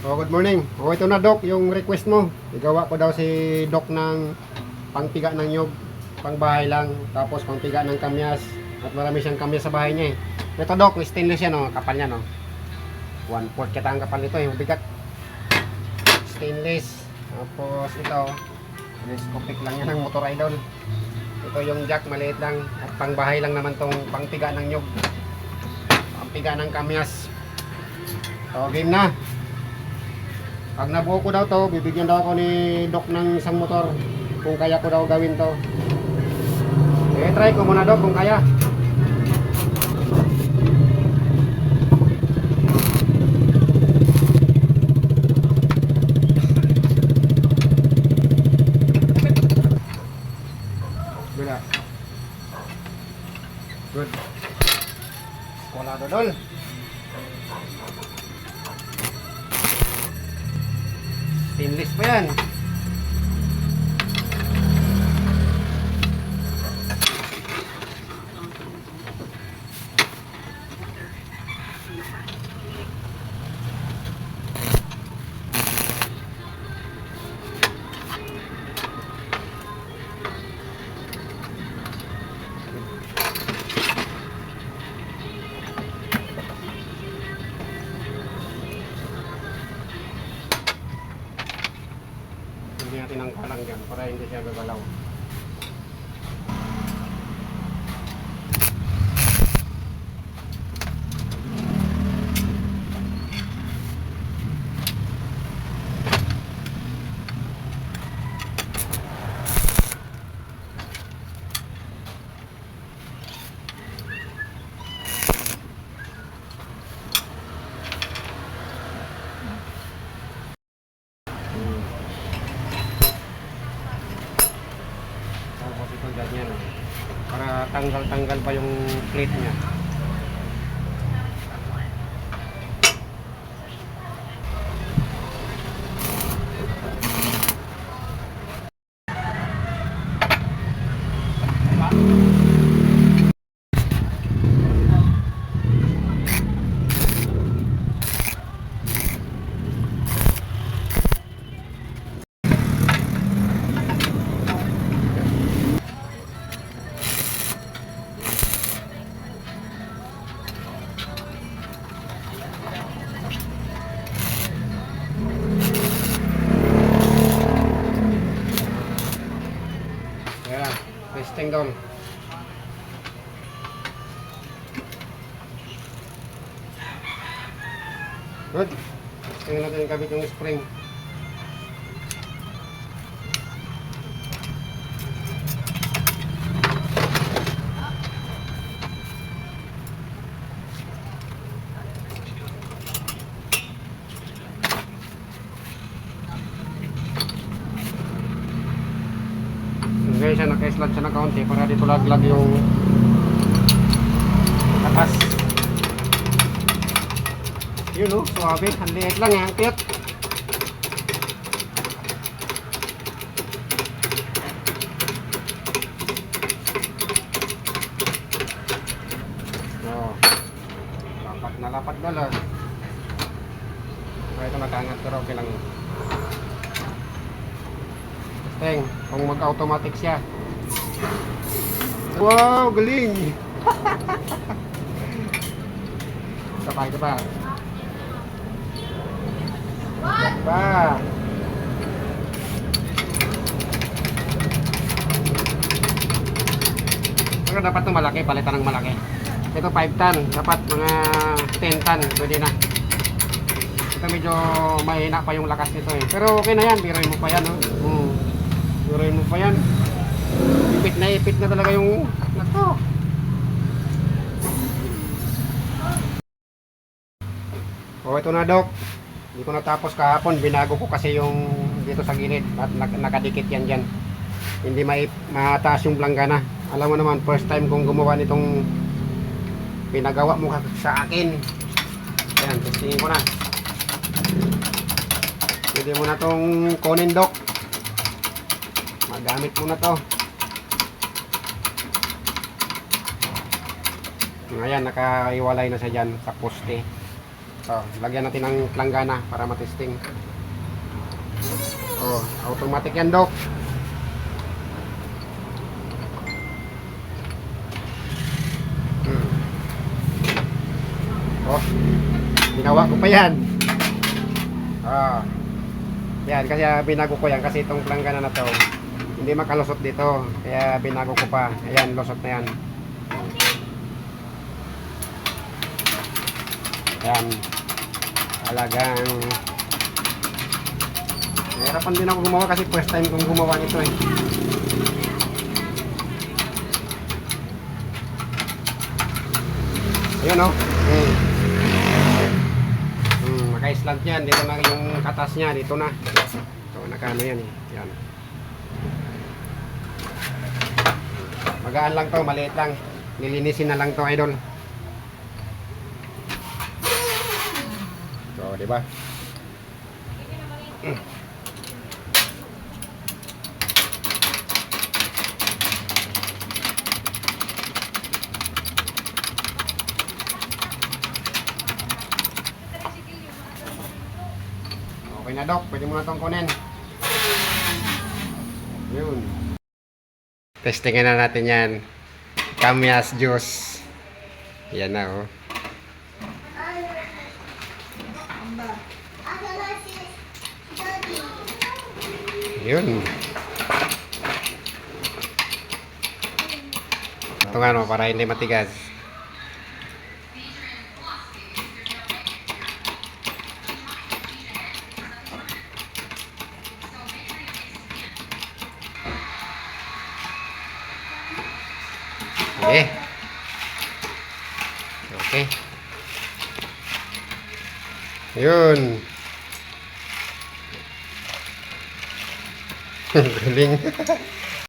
Oh, good morning. Oh, ito na Doc, yung request mo. Igawa ko daw si Doc ng pangpiga ng nyog, pangbahay lang, tapos pangpiga ng kamyas. At marami siyang kamyas sa bahay niya eh. Ito Doc, stainless yan oh, kapal niya no. 1 fourth kita ang kapal nito, yung bigat. Stainless. Tapos ito, telescopic lang yan ng motor idol. Ito yung jack, maliit lang. At pangbahay lang naman tong pangpiga ng nyog. Pangpiga ng kamyas. So, game na. Pag nabuo ko daw to, bibigyan daw ako ni Doc ng isang motor kung kaya ko daw gawin to. Eh, try ko muna Doc kung kaya. Bila. Good. Wala dodol. Stainless pa yan. Hindi natin ang kalang para hindi siya gagalaw. Tapos ito ganyan. oh. Para tanggal-tanggal pa yung plate niya. Down. Good. Testing natin yung kabit yung spring. Ngayon siya naka-slot siya ng kaunti para dito laglag yung katas. Yun o, suwabe. Ang liit lang eh, ang cute. So, lapat na lapat na lang. So, ito nakaangat pero okay lang yun. Teng, kung mag-automatic siya. Wow, galing! Isa pa, isa pa. Pa. Pero dapat itong malaki, palitan ng malaki. Ito 5 ton, dapat mga 10 ton, pwede na. Ito medyo mahina pa yung lakas nito eh. Pero okay na yan, biroin mo pa yan. Oh. Hmm. Biroin mo pa yan. Ipit na ipit na talaga yung nato. Oh, ito na dok. Hindi ko natapos kahapon. Binago ko kasi yung dito sa gilid at nak- nakadikit yan dyan. Hindi mai- mataas yung planggana. Alam mo naman, first time kong gumawa nitong pinagawa mo sa akin. Ayan, testingin ko na. Pwede mo na tong kunin, Dok. Magamit mo na to. Ngayon, nakaiwalay na siya dyan sa poste. So, lagyan natin ng planggana para matesting. Oh, automatic yan, Dok. Hmm. Oh, ginawa ko pa yan. Ah. Yan, kasi binago ko yan kasi itong planggana na to hindi makalusot dito. Kaya binago ko pa. Ayan, lusot na yan. Ayan. Talagang Nahirapan din ako gumawa kasi first time kong gumawa nito eh. Ayun oh. Hmm. Hmm, maka-slant yan. Dito na yung katas niya. Dito na. So, nakano yan eh. Yan. Magaan lang to, maliit lang. Nilinisin na lang to, idol. So, di ba? Okay na, Dok. Pwede mo na itong kunin. Yun. Testingin na natin yan. Kamyas juice. Yan na, oh. Yun. Ito nga, no, para hindi matigas. Okay. Okay. Yun. Galing.